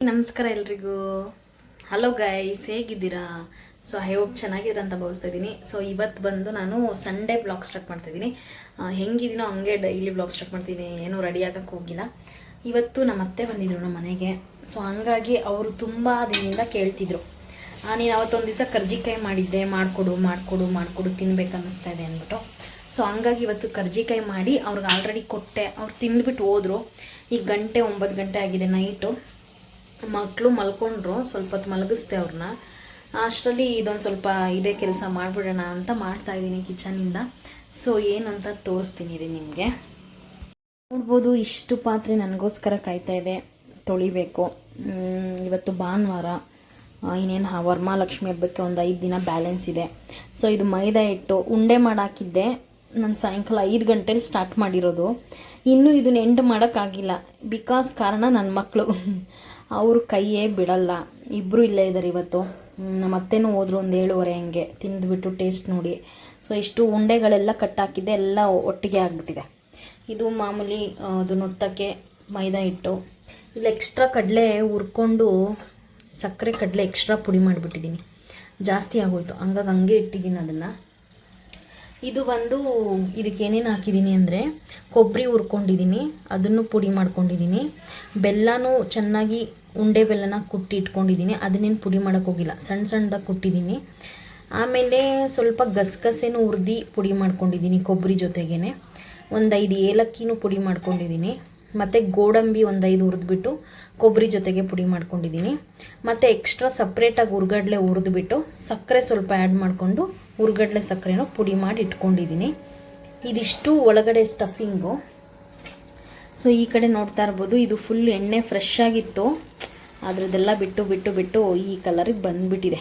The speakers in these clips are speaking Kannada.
ನಮಸ್ಕಾರ ಎಲ್ರಿಗೂ. ಹಲೋ ಗೈಸ್ ಹೇಗಿದ್ದೀರಾ? ಸೊ ಐ ಹೋಪ್ ಚೆನ್ನಾಗಿದೆ ಅಂತ ಭಾವಿಸ್ತಾ ಇದ್ದೀನಿ. ಸೊ ಇವತ್ತು ಬಂದು ನಾನು ಸಂಡೇ ಬ್ಲಾಗ್ ಸ್ಟಾರ್ಟ್ ಮಾಡ್ತಾ ಇದ್ದೀನಿ. ಆ, ಹೆಂಗಿದ್ದೀನೋ ಹಂಗೆ ಡೈಲಿ ಬ್ಲಾಗ್ ಸ್ಟಾರ್ಟ್ ಮಾಡ್ತೀನಿ. ಏನು ರೆಡಿ ಆಗಕ್ಕೆ ಹೋಗಿಲ್ಲ. ಇವತ್ತು ನಮ್ಮ ಅತ್ತೆ ಬಂದಿದ್ರು ನಮ್ಮ ಮನೆಗೆ. ಸೊ ಹಂಗಾಗಿ ಅವರು ತುಂಬ ದಿನದಿಂದ ಕೇಳ್ತಿದ್ರು. ನೀನು ಅವತ್ತೊಂದು ದಿವಸ ಕರ್ಜಿಕಾಯಿ ಮಾಡಿದ್ದೆ. ಮಾಡಿಕೊಡು ಮಾಡಿಕೊಡು ಮಾಡಿಕೊಡು ತಿನ್ಬೇಕು ಅನ್ನಿಸ್ತಾ ಇದೆ ಅಂದ್ಬಿಟ್ಟು. ಸೊ ಹಂಗಾಗಿ ಇವತ್ತು ಕರ್ಜಿಕಾಯಿ ಮಾಡಿ ಅವ್ರಿಗೆ ಆಲ್ರೆಡಿ ಕೊಟ್ಟೆ. ಅವ್ರು ತಿಂದ್ಬಿಟ್ಟು ಹೋದರು. ಈಗ ಗಂಟೆ ಒಂಬತ್ತು ಗಂಟೆ ಆಗಿದೆ ನೈಟು ಮಕ್ಕಳು ಮಲ್ಕೊಂಡ್ರು, ಸ್ವಲ್ಪ ಹೊತ್ತು ಮಲಗಿಸ್ದೆ ಅವ್ರನ್ನ ಅಷ್ಟರಲ್ಲಿ ಇದೊಂದು ಸ್ವಲ್ಪ ಇದೇ ಕೆಲಸ ಮಾಡಿಬಿಡೋಣ ಅಂತ ಮಾಡ್ತಾ ಇದ್ದೀನಿ ಕಿಚನಿಂದ. ಸೊ ಏನಂತ ತೋರಿಸ್ತೀನಿ ರೀ ನಿಮಗೆ. ನೋಡ್ಬೋದು, ಇಷ್ಟು ಪಾತ್ರೆ ನನಗೋಸ್ಕರ ಕಾಯ್ತಾ ಇದೆ. ತೊಳಿಬೇಕು. ಇವತ್ತು ಭಾನುವಾರ. ಇನ್ನೇನು ವರಮಹಾಲಕ್ಷ್ಮಿ ಹಬ್ಬಕ್ಕೆ ಒಂದು ಐದು ದಿನ ಬ್ಯಾಲೆನ್ಸ್ ಇದೆ. ಸೊ ಇದು ಮೈದಾ ಹಿಟ್ಟು. ಉಂಡೆ ಮಾಡಾಕಿದ್ದೆ. ನಾನು ಸಾಯಂಕಾಲ ಐದು ಗಂಟೆಲಿ ಸ್ಟಾರ್ಟ್ ಮಾಡಿರೋದು. ಇನ್ನೂ ಇದನ್ನ ಎಂಡ್ ಮಾಡೋಕ್ಕಾಗಿಲ್ಲ. ಬಿಕಾಸ್ ಕಾರಣ ನನ್ನ ಮಕ್ಕಳು ಅವರು ಕೈಯೇ ಬಿಡಲ್ಲ. ಇಬ್ಬರು ಇಲ್ಲೇ ಇದ್ದಾರೆ ಇವತ್ತು. ನಮ್ಮ ಅತ್ತೆನೂ ಹೋದ್ರು ಒಂದು ಏಳುವರೆ ಹಂಗೆ. ತಿಂದುಬಿಟ್ಟು ಟೇಸ್ಟ್ ನೋಡಿ. ಸೊ ಇಷ್ಟು ಉಂಡೆಗಳೆಲ್ಲ ಕಟ್ಟಾಕಿದ್ದೆ ಎಲ್ಲ ಒಟ್ಟಿಗೆ ಆಗಿಬಿಟ್ಟಿದೆ. ಇದು ಮಾಮೂಲಿ ಅದು ನೊತ್ತಕ್ಕೆ ಮೈದಾ ಹಿಟ್ಟು. ಇಲ್ಲಿ ಎಕ್ಸ್ಟ್ರಾ ಕಡಲೆ ಹುರ್ಕೊಂಡು ಸಕ್ಕರೆ ಕಡಲೆ ಎಕ್ಸ್ಟ್ರಾ ಪುಡಿ ಮಾಡಿಬಿಟ್ಟಿದ್ದೀನಿ. ಜಾಸ್ತಿ ಆಗೋಯ್ತು. ಹಂಗಾಗಿ ಹಂಗೆ ಇಟ್ಟಿದ್ದೀನಿ ಅದನ್ನು. ಇದು ಬಂದು ಇದಕ್ಕೆ ಏನೇನು ಹಾಕಿದ್ದೀನಿ ಅಂದರೆ ಕೊಬ್ಬರಿ ಹುರ್ಕೊಂಡಿದ್ದೀನಿ. ಅದನ್ನು ಪುಡಿ ಮಾಡ್ಕೊಂಡಿದ್ದೀನಿ. ಬೆಲ್ಲನೂ ಚೆನ್ನಾಗಿ ಉಂಡೆ ಬೆಲ್ಲನ ಕುಟ್ಟಿ ಇಟ್ಕೊಂಡಿದ್ದೀನಿ. ಅದನ್ನೇನು ಪುಡಿ ಮಾಡೋಕ್ಕೋಗಿಲ್ಲ ಸಣ್ಣ ಸಣ್ಣದಾಗಿ ಕುಟ್ಟಿದ್ದೀನಿ. ಆಮೇಲೆ ಸ್ವಲ್ಪ ಗಸಗಸೆನೂ ಹುರಿದು ಪುಡಿ ಮಾಡ್ಕೊಂಡಿದ್ದೀನಿ ಕೊಬ್ಬರಿ ಜೊತೆಗೇ ಒಂದು ಐದು ಏಲಕ್ಕಿನೂ ಪುಡಿ ಮಾಡ್ಕೊಂಡಿದ್ದೀನಿ. ಮತ್ತು ಗೋಡಂಬಿ ಒಂದು ಐದು ಹುರಿದ್ಬಿಟ್ಟು ಕೊಬ್ಬರಿ ಜೊತೆಗೆ ಪುಡಿ ಮಾಡ್ಕೊಂಡಿದ್ದೀನಿ. ಮತ್ತು ಎಕ್ಸ್ಟ್ರಾ ಸಪ್ರೇಟಾಗಿ ಹುರ್ಗಡ್ಲೆ ಹುರಿದ್ಬಿಟ್ಟು ಸಕ್ಕರೆ ಸ್ವಲ್ಪ ಆ್ಯಡ್ ಮಾಡಿಕೊಂಡು ಹುರ್ಗಡ್ಲೆ ಸಕ್ಕರೆನೂ ಪುಡಿ ಮಾಡಿ ಇಟ್ಕೊಂಡಿದ್ದೀನಿ. ಇದಿಷ್ಟು ಒಳಗಡೆ ಸ್ಟಫಿಂಗು. ಸೊ ಈ ಕಡೆ ನೋಡ್ತಾ ಇರ್ಬೋದು, ಇದು ಫುಲ್ ಎಣ್ಣೆ ಫ್ರೆಶ್ ಆಗಿತ್ತು. ಅದ್ರದ್ದೆಲ್ಲ ಬಿಟ್ಟು ಬಿಟ್ಟು ಬಿಟ್ಟು ಈ ಕಲರಿಗೆ ಬಂದ್ಬಿಟ್ಟಿದೆ.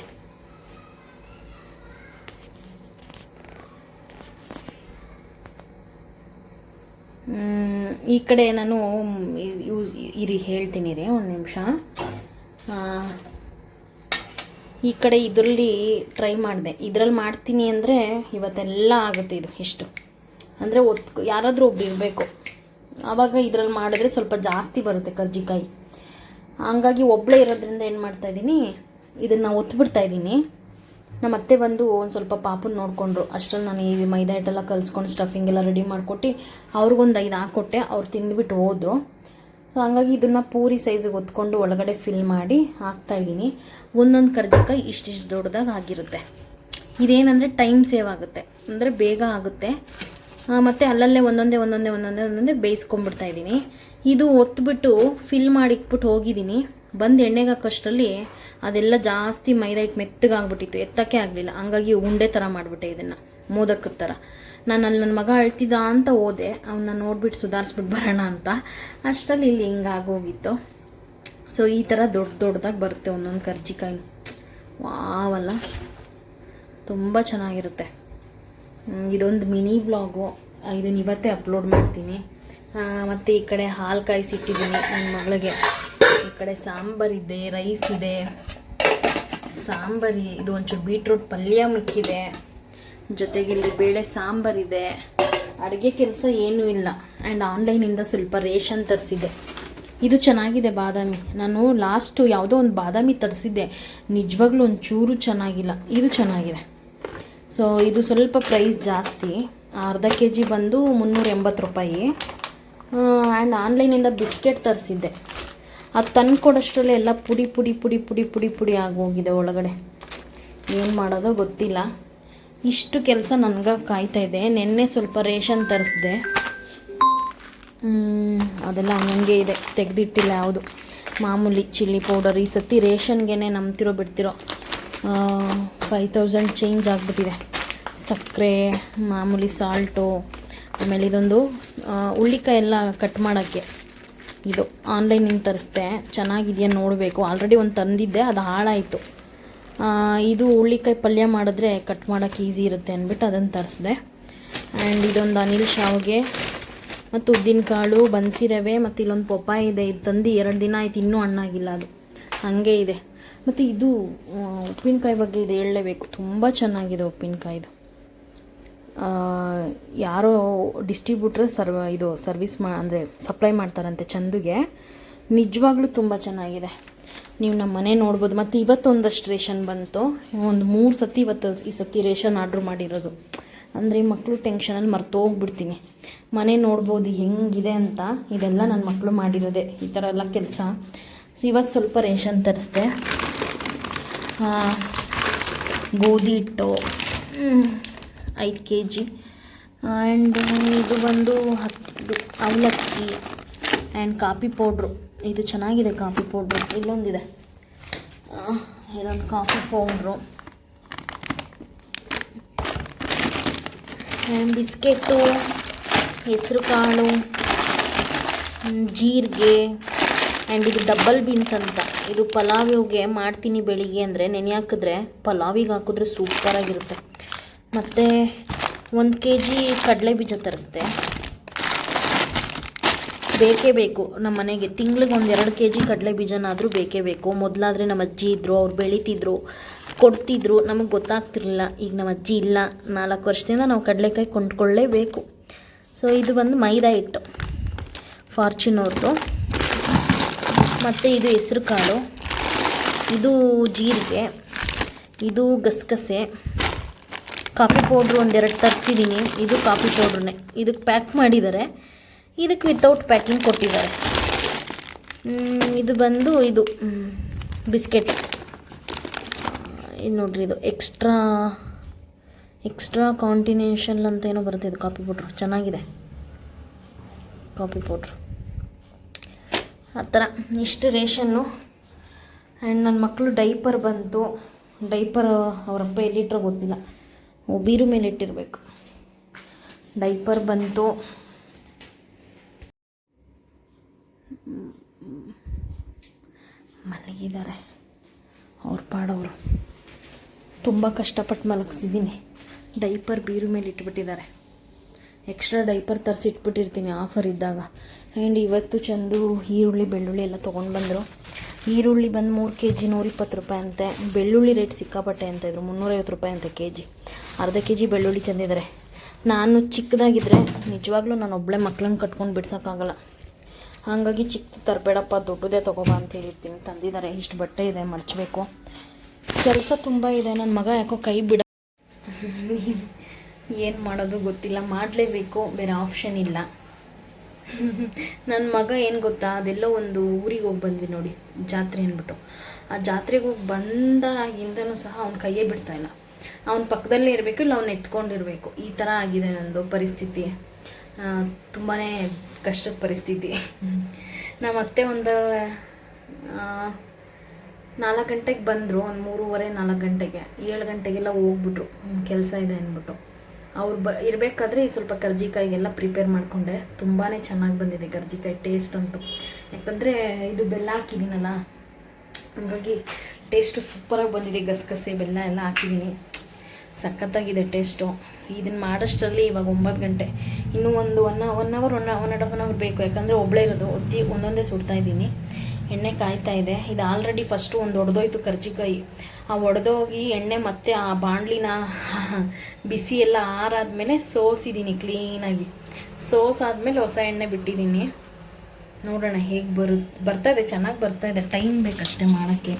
ಈ ಕಡೆ ನಾನು ಯೂಸ್ ಇರಿ, ಹೇಳ್ತೀನಿ ರೀ, ಒಂದು ನಿಮಿಷ. ಈ ಕಡೆ ಇದರಲ್ಲಿ ಟ್ರೈ ಮಾಡಿದೆ. ಇದರಲ್ಲಿ ಮಾಡ್ತೀನಿ ಅಂದರೆ ಇವತ್ತೆಲ್ಲ ಆಗುತ್ತೆ ಇದು, ಇಷ್ಟು. ಅಂದರೆ ಒತ್ ಯಾರಾದರೂ ಒಬ್ಬರು ಇರಬೇಕು. ಆವಾಗ ಇದರಲ್ಲಿ ಮಾಡಿದ್ರೆ ಸ್ವಲ್ಪ ಜಾಸ್ತಿ ಬರುತ್ತೆ ಕರ್ಜಿಕಾಯಿ. ಹಂಗಾಗಿ ಒಬ್ಬಳೇ ಇರೋದ್ರಿಂದ ಏನು ಮಾಡ್ತಾ ಇದ್ದೀನಿ, ಇದನ್ನು ಒತ್ಬಿಡ್ತಾ ಇದ್ದೀನಿ. ನಮ್ಮ ಅತ್ತೆ ಬಂದು ಒಂದು ಸ್ವಲ್ಪ ಪಾಪನ ನೋಡಿಕೊಂಡ್ರು. ಅಷ್ಟರಲ್ಲಿ ನಾನು ಈ ಮೈದಾ ಹಿಟ್ಟೆಲ್ಲ ಕಲಿಸ್ಕೊಂಡು ಸ್ಟಫಿಂಗ್ ಎಲ್ಲ ರೆಡಿ ಮಾಡಿಕೊಟ್ಟು ಅವ್ರಿಗೊಂದು ಐದು ಹಾಕ್ಕೊಟ್ಟೆ ಅವ್ರು ತಿಂದುಬಿಟ್ಟು ಹೋದ್ರು. ಸೊ ಹಂಗಾಗಿ ಇದನ್ನು ಪೂರಿ ಸೈಜಿಗೆ ಒತ್ಕೊಂಡು ಒಳಗಡೆ ಫಿಲ್ ಮಾಡಿ ಹಾಕ್ತಾ ಇದ್ದೀನಿ. ಒಂದೊಂದು ಕರ್ಜಿಕಾಯಿ ಇಷ್ಟಿಷ್ಟು ದೊಡ್ಡದಾಗ ಆಗಿರುತ್ತೆ. ಇದೇನಂದರೆ ಟೈಮ್ ಸೇವ್ ಆಗುತ್ತೆ. ಅಂದರೆ ಬೇಗ ಆಗುತ್ತೆ. ಮತ್ತೆ ಅಲ್ಲಲ್ಲೇ ಒಂದೊಂದೇ ಒಂದೊಂದೇ ಒಂದೊಂದೇ ಒಂದೊಂದೇ ಬೇಯಿಸ್ಕೊಂಡ್ಬಿಡ್ತಾ ಇದ್ದೀನಿ. ಇದು ಒತ್ಬಿಟ್ಟು ಫಿಲ್ ಮಾಡಿ ಇಟ್ಬಿಟ್ಟು ಹೋಗಿದ್ದೀನಿ. ಬಂದು ಎಣ್ಣೆಗೆ ಹಾಕೋಷ್ಟರಲ್ಲಿ ಅದೆಲ್ಲ ಜಾಸ್ತಿ ಮೈದಾ ಹಿಟ್ಟು ಮೆತ್ತಗಾಗ್ಬಿಟ್ಟಿತ್ತು. ಎತ್ತಕ್ಕೆ ಆಗಲಿಲ್ಲ. ಹಂಗಾಗಿ ಉಂಡೆ ಥರ ಮಾಡಿಬಿಟ್ಟೆ ಇದನ್ನು. ಮೋದಕದ ಥರ ನಾನು ಅಲ್ಲಿ ನನ್ನ ಮಗ ಅಳ್ತಿದ್ದ ಅಂತ ಹೋದೆ. ಅವನ್ನ ನೋಡ್ಬಿಟ್ಟು ಸುಧಾರಿಸ್ಬಿಟ್ಟು ಬರೋಣ ಅಂತ. ಅಷ್ಟರಲ್ಲಿ ಇಲ್ಲಿ ಹಿಂಗಾಗೋಗಿತ್ತು. ಸೊ ಈ ಥರ ದೊಡ್ಡ ದೊಡ್ಡದಾಗಿ ಬರುತ್ತೆ ಒಂದೊಂದು ಕರ್ಜಿಕಾಯಿ. ವಾವಲ್ಲ ತುಂಬ ಚೆನ್ನಾಗಿರುತ್ತೆ. ಇದೊಂದು ಮಿನಿ ಬ್ಲಾಗು. ಇದನ್ನು ಇವತ್ತೇ ಅಪ್ಲೋಡ್ ಮಾಡ್ತೀನಿ. ಮತ್ತು ಈ ಕಡೆ ಹಾಲು ಕಾಯಿಸಿಟ್ಟಿದ್ದೀನಿ ನನ್ನ ಮಗಳಿಗೆ. ಈ ಕಡೆ ಸಾಂಬಾರಿದೆ ರೈಸ್ ಇದೆ. ಸಾಂಬಾರಿ, ಇದು ಒಂಚೂರು ಬೀಟ್ರೂಟ್ ಪಲ್ಯ ಮಿಕ್ಕಿದೆ. ಜೊತೆಗೆ ಇಲ್ಲಿ ಬೇಳೆ ಸಾಂಬಾರಿದೆ ಅಡುಗೆ ಕೆಲಸ ಏನೂ ಇಲ್ಲ. ಆ್ಯಂಡ್ ಆನ್ಲೈನಿಂದ ಸ್ವಲ್ಪ ರೇಷನ್ ತರಿಸಿದೆ ಇದು ಚೆನ್ನಾಗಿದೆ ಬಾದಾಮಿ. ನಾನು ಲಾಸ್ಟು ಯಾವುದೋ ಒಂದು ಬಾದಾಮಿ ತರಿಸಿದ್ದೆ. ನಿಜವಾಗ್ಲೂ ಒಂಚೂರು ಚೆನ್ನಾಗಿಲ್ಲ. ಇದು ಚೆನ್ನಾಗಿದೆ. ಸೊ ಇದು ಸ್ವಲ್ಪ ಪ್ರೈಸ್ ಜಾಸ್ತಿ. ಅರ್ಧ ಕೆ ಜಿ ಬಂದು ಮುನ್ನೂರ ಎಂಬತ್ತು ರೂಪಾಯಿ ಆ್ಯಂಡ್ ಆನ್ಲೈನಿಂದ ಬಿಸ್ಕೆಟ್ ತರಿಸಿದ್ದೆ. ಅದು ತಂದು ಕೊಡೋಷ್ಟರಲ್ಲಿ ಎಲ್ಲ ಪುಡಿ ಪುಡಿ ಪುಡಿ ಪುಡಿ ಪುಡಿ ಪುಡಿ ಆಗೋಗಿದೆ ಒಳಗಡೆ. ಏನು ಮಾಡೋದೋ ಗೊತ್ತಿಲ್ಲ. ಇಷ್ಟು ಕೆಲಸ ನನಗೆ ಕಾಯ್ತಾ ಇದೆ. ನಿನ್ನೆ ಸ್ವಲ್ಪ ರೇಷನ್ ತರಿಸಿದೆ ಅದೆಲ್ಲ ಹಂಗೆ ಇದೆ. ತೆಗೆದಿಟ್ಟಿಲ್ಲ ಯಾವುದು. ಮಾಮೂಲಿ ಚಿಲ್ಲಿ ಪೌಡರ್ ಈ ಸತಿ ರೇಷನ್ಗೆ ನಂಬ್ತಿರೋ ಬಿಡ್ತಿರೋ. ಫೈವ್ ತೌಸಂಡ್ ಚೇಂಜ್ ಆಗಿಬಿಟ್ಟಿದೆ. ಸಕ್ಕರೆ, ಮಾಮೂಲಿ ಸಾಲ್ಟು, ಆಮೇಲೆ ಇದೊಂದು ಹುಳ್ಳಿಕಾಯಿ ಎಲ್ಲ ಕಟ್ ಮಾಡೋಕ್ಕೆ. ಇದು ಆನ್ಲೈನಿಂದ ತರಿಸ್ದೆ. ಚೆನ್ನಾಗಿದೆಯಾ ನೋಡಬೇಕು. ಆಲ್ರೆಡಿ ಒಂದು ತಂದಿದ್ದೆ, ಅದು ಹಾಳಾಯಿತು. ಇದು ಹುಳ್ಳಿಕಾಯಿ ಪಲ್ಯ ಮಾಡಿದ್ರೆ ಕಟ್ ಮಾಡೋಕ್ಕೆ ಈಸಿ ಇರುತ್ತೆ ಅಂದ್ಬಿಟ್ಟು ಅದನ್ನು ತರಿಸ್ದೆ. ಆ್ಯಂಡ್ ಇದೊಂದು ಅನಿಲ್ ಶಾವಿಗೆ, ಮತ್ತು ಉದ್ದಿನಕಾಳು, ಬನ್ಸಿ ರವೆ ಮತ್ತು ಇಲ್ಲೊಂದು ಪಪ್ಪಾಯ ಇದೆ. ಇದು ತಂದು ಎರಡು ದಿನ ಆಯ್ತು, ಇನ್ನೂ ಹಣ್ಣಾಗಿಲ್ಲ ಅದು. ಹಾಗೆ ಇದೆ. ಮತ್ತು ಇದು ಉಪ್ಪಿನಕಾಯಿ ಬಗ್ಗೆ ಇದು ಹೇಳಲೇಬೇಕು. ತುಂಬ ಚೆನ್ನಾಗಿದೆ ಉಪ್ಪಿನಕಾಯಿದು. ಯಾರೋ ಡಿಸ್ಟ್ರಿಬ್ಯೂಟ್ರ್ ಸರ್ವ, ಇದು ಸರ್ವಿಸ್ ಮಾ, ಅಂದರೆ ಸಪ್ಲೈ ಮಾಡ್ತಾರಂತೆ ಚಂದುಗೆ. ನಿಜವಾಗ್ಲೂ ತುಂಬ ಚೆನ್ನಾಗಿದೆ. ನೀವು ನಮ್ಮ ಮನೆ ನೋಡ್ಬೋದು. ಮತ್ತು ಇವತ್ತೊಂದಷ್ಟು ರೇಷನ್ ಬಂತು. ಒಂದು ಮೂರು ಸತಿ ಇವತ್ತು ಈ ಸತಿ ರೇಷನ್ ಆರ್ಡ್ರ್ ಮಾಡಿರೋದು. ಅಂದರೆ ಮಕ್ಕಳು ಟೆನ್ಷನಲ್ಲಿ ಮರ್ತೋಗ್ಬಿಡ್ತೀನಿ. ಮನೆ ನೋಡ್ಬೋದು ಹೆಂಗಿದೆ ಅಂತ ಇದೆಲ್ಲ ನನ್ನ ಮಕ್ಕಳು ಮಾಡಿರೋದೆ. ಈ ಥರ ಎಲ್ಲ ಕೆಲಸ. ಸೊ ಇವತ್ತು ಸ್ವಲ್ಪ ರೇಷನ್ ತರಿಸ್ದೆ. ಗೋಧಿ ಹಿಟ್ಟು. ಐದು ಕೆ ಜಿ ಆ್ಯಂಡ್ ಇದು ಬಂದು ಹತ್ತು ಅವಲಕ್ಕಿ ಆ್ಯಂಡ್ ಕಾಫಿ ಪೌಡ್ರು. ಇದು ಚೆನ್ನಾಗಿದೆ ಕಾಫಿ ಪೌಡ್ರು. ಇಲ್ಲೊಂದಿದೆ. ಇದೊಂದು ಕಾಫಿ ಪೌಡ್ರು. ಆ್ಯಂಡ್ ಬಿಸ್ಕೆಟು ಹೆಸರು ಕಾಳು ಜೀರಿಗೆ ಆ್ಯಂಡ್ ಇದು ಡಬ್ಬಲ್ ಬೀನ್ಸ್ ಅಂತ. ಇದು ಪಲಾವಿಗೆ ಮಾಡ್ತೀನಿ ಬೆಳಿಗ್ಗೆ ಅಂದರೆ ನೆನೆ ಹಾಕಿದ್ರೆ ಪಲಾವಿಗೆ ಹಾಕಿದ್ರೆ ಸೂಪರಾಗಿರುತ್ತೆ ಮತ್ತು ಒಂದು ಕೆ ಜಿ ಕಡಲೆ ಬೀಜ ತರಿಸ್ದೆ. ಬೇಕೇ ಬೇಕು ನಮ್ಮ ಮನೆಗೆ. ತಿಂಗ್ಳಿಗೆ ಒಂದು ಎರಡು ಕೆ ಜಿ ಕಡಲೆ ಬೀಜನಾದರೂ ಬೇಕೇ ಬೇಕು. ಮೊದಲಾದರೆ ನಮ್ಮ ಅಜ್ಜಿ ಇದ್ದರು ಅವ್ರು ಬೆಳೀತಿದ್ರು, ಕೊಡ್ತಿದ್ರು. ನಮಗೆ ಗೊತ್ತಾಗ್ತಿರ್ಲಿಲ್ಲ. ಈಗ ನಮ್ಮ ಅಜ್ಜಿ ಇಲ್ಲ. ನಾಲ್ಕು ವರ್ಷದಿಂದ ನಾವು ಕಡಲೆಕಾಯಿ ಕೊಂಡ್ಕೊಳ್ಳೇಬೇಕು. ಸೊ ಇದು ಬಂದು ಮೈದಾ ಹಿಟ್ಟು. ಫಾರ್ಚುನವ್ರದ್ದು ಮತ್ತು ಇದು ಹೆಸ್ರು ಕಾಳು. ಇದು ಜೀರಿಗೆ. ಇದು ಗಸಗಸೆ. ಕಾಫಿ ಪೌಡ್ರು ಒಂದೆರಡು ತರಿಸಿದ್ದೀನಿ ಇದು ಕಾಫಿ ಪೌಡ್ರನ್ನೇ ಇದಕ್ಕೆ ಪ್ಯಾಕ್ ಮಾಡಿದ್ದಾರೆ. ಇದಕ್ಕೆ ವಿತೌಟ್ ಪ್ಯಾಕಿಂಗ್ ಕೊಟ್ಟಿದ್ದಾರೆ. ಇದು ಬಂದು ಇದು ಬಿಸ್ಕೆಟ್. ಇದು ನೋಡ್ರಿ, ಇದು ಎಕ್ಸ್ಟ್ರಾ ಎಕ್ಸ್ಟ್ರಾ ಕಾಂಟಿನೇಷನ್ ಅಂತ ಏನೋ ಬರುತ್ತೆ ಇದು ಕಾಫಿ ಪೌಡ್ರು. ಚೆನ್ನಾಗಿದೆ. Coffee powder. ಆ ಥರ. ಇಷ್ಟು ರೇಷನ್ನು. ಆ್ಯಂಡ್ ನನ್ನ ಮಕ್ಕಳು ಡೈಪರ್ ಬಂತು. ಡೈಪರ್ ಅವರಪ್ಪ ಎಲ್ಲಿಟ್ಟರೋ ಗೊತ್ತಿಲ್ಲ. ಬೀರು ಮೇಲೆ ಇಟ್ಟಿರಬೇಕು. ಡೈಪರ್ ಬಂತು. ಮಲಗಿದ್ದಾರೆ. ಅವ್ರ ಪಾಡವರು. ತುಂಬ ಕಷ್ಟಪಟ್ಟು ಮಲಗಿಸಿದ್ದೀನಿ. ಡೈಪರ್ ಬೀರು ಮೇಲೆ ಇಟ್ಬಿಟ್ಟಿದ್ದಾರೆ. ಎಕ್ಸ್ಟ್ರಾ ಡೈಪರ್ ತರಿಸಿ ಇಟ್ಬಿಟ್ಟಿರ್ತೀನಿ ಆಫರ್ ಇದ್ದಾಗ. ಆ್ಯಂಡ್ ಇವತ್ತು ಚಂದು ಈರುಳ್ಳಿ, ಬೆಳ್ಳುಳ್ಳಿ ಎಲ್ಲ ತೊಗೊಂಡು ಬಂದರು. ಈರುಳ್ಳಿ ಬಂದು ಮೂರು ಕೆ ಜಿ ನೂರಿಪ್ಪತ್ತು ರೂಪಾಯಿ ಅಂತೆ. ಬೆಳ್ಳುಳ್ಳಿ ರೇಟ್ ಸಿಕ್ಕಾಪಟ್ಟೆ ಅಂತ ಇದ್ರು, ಮುನ್ನೂರೈವತ್ತು ರೂಪಾಯಿ ಅಂತ ಕೆ ಜಿ ಅರ್ಧ ಕೆ ಜಿ ಬೆಳ್ಳುಳ್ಳಿ ತಂದಿದ್ದಾರೆ ನಾನು ಚಿಕ್ಕದಾಗಿದ್ದರೆ ನಿಜವಾಗ್ಲೂ ನಾನು ಒಬ್ಬಳೆ ಮಕ್ಳನ್ನ ಕಟ್ಕೊಂಡು ಬಿಡ್ಸೋಕ್ಕಾಗಲ್ಲ. ಹಾಗಾಗಿ ಚಿಕ್ಕದು ತರಬೇಡಪ್ಪ, ದೊಡ್ಡದೇ ತೊಗೊಬಾ ಅಂತ ಹೇಳಿರ್ತೀನಿ. ತಂದಿದ್ದಾರೆ ಇಷ್ಟು ಬಟ್ಟೆ ಇದೆ, ಮಡಚಬೇಕು. ಕೆಲಸ ತುಂಬ ಇದೆ ನನ್ನ ಮಗ ಯಾಕೋ ಕೈ ಬಿಡ ಏನು ಮಾಡೋದು ಗೊತ್ತಿಲ್ಲ, ಮಾಡಲೇಬೇಕು, ಬೇರೆ ಆಪ್ಷನ್ ಇಲ್ಲ. ನನ್ನ ಮಗ ಏನು ಗೊತ್ತಾ, ಅದೆಲ್ಲೋ ಒಂದು ಊರಿಗೆ ಹೋಗಿ ಬಂದ್ವಿ ನೋಡಿ, ಜಾತ್ರೆ ಅಂದ್ಬಿಟ್ಟು. ಆ ಜಾತ್ರೆಗೆ ಹೋಗಿ ಬಂದಾಗಿಂದನೂ ಸಹ ಅವ್ನ ಕೈಯೇ ಬಿಡ್ತಾ ಇಲ್ಲ. ಅವ್ನ ಪಕ್ಕದಲ್ಲೇ ಇರಬೇಕು, ಇಲ್ಲ ಅವ್ನು ಎತ್ಕೊಂಡಿರಬೇಕು. ಈ ಥರ ಆಗಿದೆ ನಂದು ಪರಿಸ್ಥಿತಿ. ತುಂಬಾ ಕಷ್ಟದ ಪರಿಸ್ಥಿತಿ. ನಮ್ಮ ಅತ್ತೆ ಒಂದು ನಾಲ್ಕು ಗಂಟೆಗೆ ಬಂದರು, ಒಂದು ಮೂರುವರೆ ನಾಲ್ಕು ಗಂಟೆಗೆ. ಏಳು ಗಂಟೆಗೆಲ್ಲ ಹೋಗ್ಬಿಟ್ರು, ಕೆಲಸ ಇದೆ ಅಂದ್ಬಿಟ್ಟು. ಅವ್ರು ಬ, ಇರಬೇಕಾದ್ರೆ ಸ್ವಲ್ಪ ಕರ್ಜಿಕಾಯಿಗೆಲ್ಲ ಪ್ರಿಪೇರ್ ಮಾಡಿಕೊಂಡೆ. ತುಂಬಾ ಚೆನ್ನಾಗಿ ಬಂದಿದೆ ಕರ್ಜಿಕಾಯಿ ಟೇಸ್ಟ್ ಅಂತೂ. ಯಾಕಂದರೆ ಇದು ಬೆಲ್ಲ ಹಾಕಿದ್ದೀನಲ್ಲ ಹಾಗಾಗಿ ಟೇಸ್ಟು ಸೂಪರಾಗಿ ಬಂದಿದೆ, ಗಸಗಸೆ ಬೆಲ್ಲ ಎಲ್ಲ ಹಾಕಿದ್ದೀನಿ ಸಖತ್ತಾಗಿದೆ ಟೇಸ್ಟು ಇದನ್ನು ಮಾಡೋಷ್ಟರಲ್ಲಿ ಇವಾಗ ಒಂಬತ್ತು ಗಂಟೆ. ಇನ್ನೂ ಒಂದು one one hour one one and half an hour ಬೇಕು. ಯಾಕಂದರೆ ಒಬ್ಬಳೇ ಇರೋದು ಒತ್ತಿ ಒಂದೊಂದೇ ಸುಡ್ತಾ ಇದ್ದೀನಿ. ಎಣ್ಣೆ ಕಾಯ್ತಾ ಇದೆ. ಇದು ಆಲ್ರೆಡಿ ಫಸ್ಟು ಒಂದು ಒಡೆದೋಯ್ತು ಕರ್ಜಿಕಾಯಿ. ಆ ಒಡೆದೋಗಿ ಎಣ್ಣೆ ಮತ್ತೆ ಆ ಬಾಣಲಿನ ಬಿಸಿ ಎಲ್ಲ ಆರಾದ್ಮೇಲೆ ಸೋಸಿದ್ದೀನಿ ಕ್ಲೀನಾಗಿ ಸೋಸಾದ್ಮೇಲೆ ಹೊಸ ಎಣ್ಣೆ ಬಿಟ್ಟಿದ್ದೀನಿ ನೋಡೋಣ ಹೇಗೆ ಬರು, ಬರ್ತಾ ಇದೆ, ಚೆನ್ನಾಗಿ ಬರ್ತಾ ಇದೆ. ಟೈಮ್ ಬೇಕಷ್ಟೇ ಮಾಡೋಕ್ಕೆ.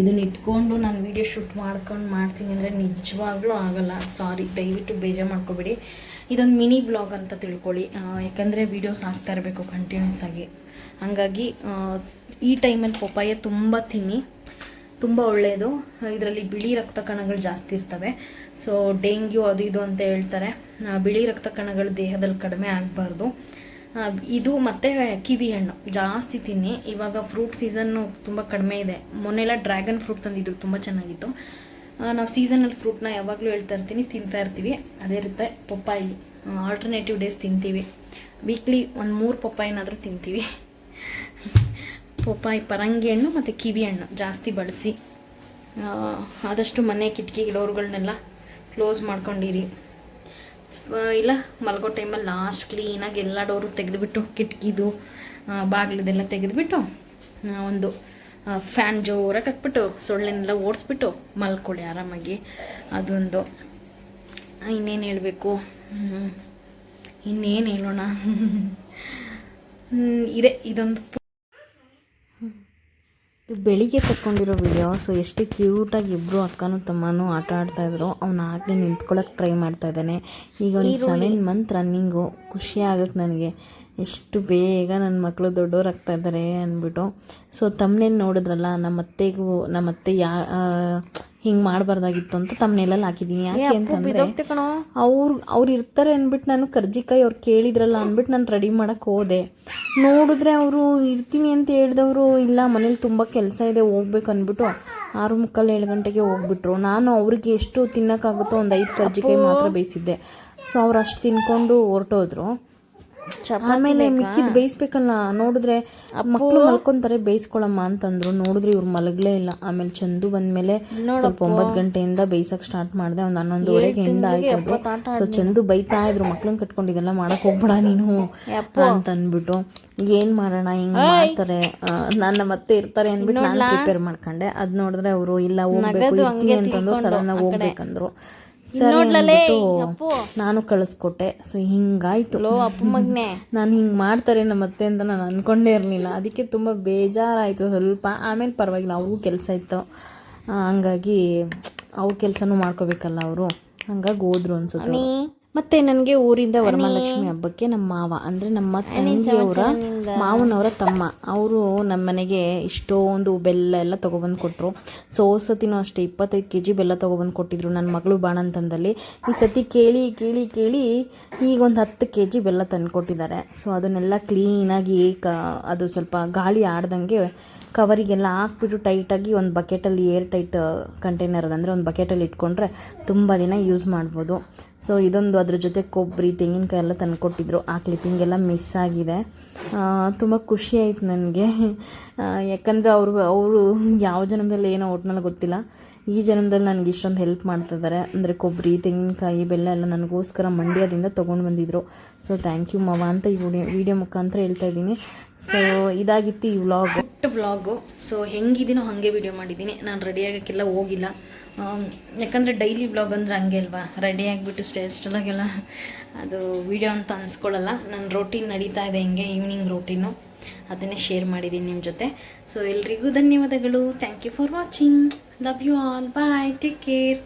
ಇದನ್ನ ಇಟ್ಕೊಂಡು ನಾನು ವೀಡಿಯೋ ಶೂಟ್ ಮಾಡ್ಕೊಂಡು ಮಾಡ್ತೀನಿ ಅಂದರೆ ನಿಜವಾಗ್ಲೂ ಆಗೋಲ್ಲ. ಸಾರಿ ದಯವಿಟ್ಟು ಬೇಜಾರು ಮಾಡ್ಕೊಬೇಡಿ. ಇದೊಂದು ಮಿನಿ ಬ್ಲಾಗ್ ಅಂತ ತಿಳ್ಕೊಳ್ಳಿ. ಯಾಕಂದರೆ ವೀಡಿಯೋಸ್ ಹಾಕ್ತಾ ಇರಬೇಕು ಕಂಟಿನ್ಯೂಸ್ ಆಗಿ. ಹಾಗಾಗಿ ಈ ಟೈಮಲ್ಲಿ ಪಪ್ಪಾಯ ತುಂಬ ತಿನ್ನಿ. ತುಂಬ ಒಳ್ಳೆಯದು ಇದರಲ್ಲಿ ಬಿಳಿ ರಕ್ತ ಕಣಗಳು ಜಾಸ್ತಿ ಇರ್ತವೆ. ಸೊ ಡೆಂಗ್ಯೂ ಅದು ಇದು ಅಂತ ಹೇಳ್ತಾರೆ. ಬಿಳಿ ರಕ್ತ ಕಣಗಳು ದೇಹದಲ್ಲಿ ಕಡಿಮೆ ಆಗಬಾರ್ದು. ಇದು ಮತ್ತು ಕಿವಿ ಹಣ್ಣು. ಜಾಸ್ತಿ ತಿನ್ನಿ. ಇವಾಗ ಫ್ರೂಟ್ ಸೀಸನ್ನು ತುಂಬ ಕಡಿಮೆ ಇದೆ. ಮೊನ್ನೆಲ್ಲ ಡ್ರ್ಯಾಗನ್ ಫ್ರೂಟ್ ತಂದಿದ್ದು ತುಂಬ ಚೆನ್ನಾಗಿತ್ತು. ನಾವು ಸೀಸನಲ್ ಫ್ರೂಟ್ನ ಯಾವಾಗಲೂ ಹೇಳ್ತಾ ಇರ್ತೀನಿ, ತಿಂತಾ ಇರ್ತೀವಿ. ಅದೇ ರೀತಿ ಪಪ್ಪಾಯಿ ಆಲ್ಟರ್ನೇಟಿವ್ ಡೇಸ್ ತಿಂತೀವಿ. ವೀಕ್ಲಿ ಒಂದು ಮೂರು ಪಪ್ಪಾಯಿನಾದರೂ ತಿಂತೀವಿ. ಪಪ್ಪಾಯಿ ಪರಂಗಿ ಹಣ್ಣು ಮತ್ತು ಕಿವಿ ಹಣ್ಣು ಜಾಸ್ತಿ ಬಳಸಿ. ಆದಷ್ಟು ಮನೆ ಕಿಟಕಿ ಡೋರ್ಗಳನ್ನೆಲ್ಲ ಕ್ಲೋಸ್ ಮಾಡ್ಕೊಂಡಿರಿ. ಇಲ್ಲ, ಮಲಗೋ ಟೈಮಲ್ಲಿ ಲಾಸ್ಟ್ ಕ್ಲೀನಾಗಿ ಎಲ್ಲ ಡೋರು ತೆಗೆದುಬಿಟ್ಟು ಕಿಟಕಿದು ಬಾಗಿಲದೆಲ್ಲ ತೆಗೆದುಬಿಟ್ಟು ಒಂದು ಫ್ಯಾನ್ ಜೋರಾಗಿ ಹಾಕ್ಬಿಟ್ಟು ಸೊಳ್ಳೆನೆಲ್ಲ ಓಡಿಸ್ಬಿಟ್ಟು ಮಲ್ಕೊಳ್ಳಿ ಆರಾಮಾಗಿ. ಅದೊಂದು. ಇನ್ನೇನು ಹೇಳಬೇಕು? ಇನ್ನೇನು ಹೇಳೋಣ? ಇದೆ ಇದೊಂದು ಇದು ಬೆಳಿಗ್ಗೆ ತಕ್ಕೊಂಡಿರೋ ವಿಡಿಯೋ ಸೊ ಎಷ್ಟು ಕ್ಯೂಟಾಗಿ ಇಬ್ಬರು ಅಕ್ಕನೂ ತಮ್ಮನೂ ಆಟ ಆಡ್ತಾಯಿದ್ರು ಅವ್ನು ಆಗಲೇ ನಿಂತ್ಕೊಳ್ಳೋಕೆ ಟ್ರೈ ಮಾಡ್ತಾ ಇದ್ದಾನೆ. ಈಗ ಒಂದು ಸೆವೆನ್ ಮಂತ್ ರನ್ನಿಂಗು ಖುಷಿ ಆಗುತ್ತೆ ನನಗೆ. ಎಷ್ಟು ಬೇಗ ನನ್ನ ಮಕ್ಕಳು ದೊಡ್ಡೋರಾಗ್ತಾ ಇದ್ದಾರೆ ಅಂದ್ಬಿಟ್ಟು ಸೊ ತಮ್ಮನೇನು ನೋಡಿದ್ರಲ್ಲ ನಮ್ಮ ಅತ್ತೆಗೂ ನಮ್ಮ ಅತ್ತೆ ಯಾ ಹಿಂಗೆ ಮಾಡಬಾರ್ದಾಗಿತ್ತು ಅಂತ ತಮ್ಮನೆಲ್ಲ ಹಾಕಿದ್ದೀನಿ ಯಾಕೆ ಅಂತಂದರೆ ಅವ್ರು ಅವ್ರು ಇರ್ತಾರೆ ಅಂದ್ಬಿಟ್ಟು ನಾನು ಕರ್ಜಿಕಾಯಿ ಅವ್ರು ಕೇಳಿದ್ರಲ್ಲ ಅಂದ್ಬಿಟ್ಟು ನಾನು ರೆಡಿ ಮಾಡೋಕ್ಕೆ ಹೋದೆ. ನೋಡಿದ್ರೆ ಅವರು ಇರ್ತೀನಿ ಅಂತ ಹೇಳಿದವರು ಇಲ್ಲ ಮನೇಲಿ ತುಂಬ ಕೆಲಸ ಇದೆ ಹೋಗ್ಬೇಕು ಅಂದ್ಬಿಟ್ಟು ಆರು ಮುಕ್ಕಾಲು ಏಳು ಗಂಟೆಗೆ ಹೋಗ್ಬಿಟ್ರು. ನಾನು ಅವ್ರಿಗೆ ಎಷ್ಟು ತಿನ್ನೋಕ್ಕಾಗುತ್ತೋ ಒಂದು ಐದು ಕರ್ಜಿಕಾಯಿ ಮಾತ್ರ ಬೇಯಿಸಿದ್ದೆ. ಸೊ ಅವ್ರು ಅಷ್ಟು ತಿನ್ಕೊಂಡು ಹೊರಟೋದ್ರು. ಆಮೇಲೆ ಮಿಕ್ಕಿದ್ ಬೇಯಿಸ್ಬೇಕಲ್ಲ ನೋಡಿದ್ರೆ ಮಕ್ಕಳು ಮಲ್ಕೊಂತಾರೆ ಬೇಯಿಸ್ಕೊಳಮ್ಮ ಅಂತಂದ್ರು. ನೋಡಿದ್ರೆ ಇವ್ರು ಮಲಗಲೇ ಇಲ್ಲ. ಆಮೇಲೆ ಚಂದು ಬಂದ್ಮೇಲೆ ಸ್ವಲ್ಪ ಒಂಬತ್ತು ಗಂಟೆಯಿಂದ ಬೇಯಿಸಕ್ ಸ್ಟಾರ್ಟ್ ಮಾಡಿದೆ ಒಂದು ಹನ್ನೊಂದುವರೆಗೆ ಎಂಡ್ ಆಯ್ತು ಸೊ ಚಂದು ಬೈತಾ ಇದ್ರು ಮಕ್ಳನ್ನ ಕಟ್ಕೊಂಡು ಇದೆಲ್ಲ ಮಾಡಕ್ ಹೋಗ್ಬೇಡ ನೀನು ಅಂತ ಅಂದ್ಬಿಟ್ಟು ಏನ್ ಮಾಡೋಣ ಹಿಂಗ್ ಮಾಡ್ತಾರೆ? ನನ್ನ ಮತ್ತೆ ಇರ್ತಾರೆ ಅಂದ್ಬಿಟ್ಟು ನಾನು ಪ್ರಿಪೇರ್ ಮಾಡ್ಕೊಂಡೆ. ಅದ್ ನೋಡಿದ್ರೆ ಅವರು ಇಲ್ಲ ಹೋಗ್ಬೇಕು ಇರ್ತೀನಿ ಅಂತಂದ್ರು ಸಡನ್ ಆಗಿ ಹೋಗ್ಬೇಕಂದ್ರು. ನಾನು ಕಳಿಸ್ಕೊಟ್ಟೆ. ಸೊ ಹಿಂಗಾಯ್ತು. ನಾನು ಹಿಂಗೆ ಮಾಡ್ತಾರೆ ನಮ್ಮ ಅತ್ತೆ ಅಂತ ನಾನು ಅನ್ಕೊಂಡೇ ಇರಲಿಲ್ಲ. ಅದಕ್ಕೆ ತುಂಬ ಬೇಜಾರಾಯಿತು ಸ್ವಲ್ಪ. ಆಮೇಲೆ ಪರವಾಗಿಲ್ಲ ಅವ್ರಿಗೂ ಕೆಲಸ ಇತ್ತು. ಹಂಗಾಗಿ ಅವ್ರ ಕೆಲಸನೂ ಮಾಡ್ಕೋಬೇಕಲ್ಲ ಅವರು. ಹಂಗಾಗಿ ಹೋದ್ರು ಅನ್ಸುತ್ತೆ. ಮತ್ತೆ ನನಗೆ ಊರಿಂದ ವರಮಹಾಲಕ್ಷ್ಮಿ ಹಬ್ಬಕ್ಕೆ ನಮ್ಮ ಮಾವ ಅಂದರೆ ನಮ್ಮ ತಂಗಿಯವರ ಮಾವನವರ ತಮ್ಮ ಅವರು ನಮ್ಮ ಮನೆಗೆ ಇಷ್ಟೊಂದು ಬೆಲ್ಲ ಎಲ್ಲ ತೊಗೊಬಂದು ಕೊಟ್ಟರು ಸೊ ಹೋದ ಸತಿನೂ ಅಷ್ಟೇ ಇಪ್ಪತ್ತೈದು ಕೆ ಜಿ ಬೆಲ್ಲ ತೊಗೊಬಂದು ಕೊಟ್ಟಿದ್ರು ನನ್ನ ಮಗಳು ಬಾಣಂತಂದಲ್ಲಿ ಈ ಸತಿ ಕೇಳಿ ಕೇಳಿ ಕೇಳಿ ಈಗ ಒಂದು ಹತ್ತು ಕೆ ಜಿ ಬೆಲ್ಲ ತಂದು ಕೊಟ್ಟಿದ್ದಾರೆ ಸೊ ಅದನ್ನೆಲ್ಲ ಕ್ಲೀನಾಗಿ ಕ ಅದು ಸ್ವಲ್ಪ ಗಾಳಿ ಆಡ್ದಂಗೆ ಕವರಿಗೆಲ್ಲ ಹಾಕ್ಬಿಟ್ಟು ಟೈಟಾಗಿ ಒಂದು ಬಕೆಟಲ್ಲಿ ಏರ್ ಟೈಟ್ ಕಂಟೈನರ್ ಅಂದರೆ ಒಂದು ಬಕೆಟಲ್ಲಿ ಇಟ್ಕೊಂಡ್ರೆ ತುಂಬ ದಿನ ಯೂಸ್ ಮಾಡ್ಬೋದು. ಸೊ ಇದೊಂದು ಅದ್ರ ಜೊತೆ ಕೊಬ್ಬರಿ, ತೆಂಗಿನಕಾಯಿ ಎಲ್ಲ ತಂದು ಕೊಟ್ಟಿದ್ರು. ಆ ಕ್ಲಿಪ್ಪಿಂಗ್ ಎಲ್ಲ ಮಿಸ್ ಆಗಿದೆ. ತುಂಬ ಖುಷಿ ಆಯಿತು ನನಗೆ. ಯಾಕಂದರೆ ಅವರು ಅವರು ಯಾವ ಜನ್ಮದಲ್ಲಿ ಏನೋ ಒಟ್ನಲ್ಲಿ ಗೊತ್ತಿಲ್ಲ. ಈ ಜನ್ಮದಲ್ಲಿ ನನಗೆ ಇಷ್ಟೊಂದು ಹೆಲ್ಪ್ ಮಾಡ್ತಿದ್ದಾರೆ ಅಂದರೆ ಕೊಬ್ಬರಿ, ತೆಂಗಿನಕಾಯಿ, ಬೆಲ್ಲ ಎಲ್ಲ ನನಗೋಸ್ಕರ ಮಂಡ್ಯದಿಂದ ತೊಗೊಂಡು ಬಂದಿದ್ರು. ಸೊ ಥ್ಯಾಂಕ್ ಯು ಮವ ಅಂತ ಈ ವಿಡಿಯೋ ವಿಡಿಯೋ ಮುಖಾಂತರ ಹೇಳ್ತಾ ಇದ್ದೀನಿ. ಸೊ ಇದಾಗಿತ್ತು ಈ ವ್ಲಾಗ್ ಒಟ್ಟು ವ್ಲಾಗು ಸೊ ಹೆಂಗಿದ್ದೀನೋ ಹಾಗೆ ವಿಡಿಯೋ ಮಾಡಿದ್ದೀನಿ. ನಾನು ರೆಡಿ ಆಗೋಕ್ಕೆಲ್ಲ ಹೋಗಿಲ್ಲ. ಯಾಕಂದರೆ ಡೈಲಿ ವ್ಲಾಗ್ ಅಂದರೆ ಹಂಗೆ ಅಲ್ವಾ? ರೆಡಿ ಆಗಿಬಿಟ್ಟು ಸ್ಟೇಜ್ಟಲಾಗೆಲ್ಲ ಅದು ವಿಡಿಯೋ ಅಂತ ಅನ್ಸ್ಕೊಳ್ಳಲ್ಲ. ನನ್ನ ರೋಟೀನ್ ನಡೀತಾ ಇದೆ ಹಿಂಗೆ ಈವ್ನಿಂಗ್ ರೋಟೀನು ಅದನ್ನೇ ಶೇರ್ ಮಾಡಿದ್ದೀನಿ ನಿಮ್ಮ ಜೊತೆ. ಸೊ ಎಲ್ರಿಗೂ ಧನ್ಯವಾದಗಳು. Thank you for watching love you all bye take care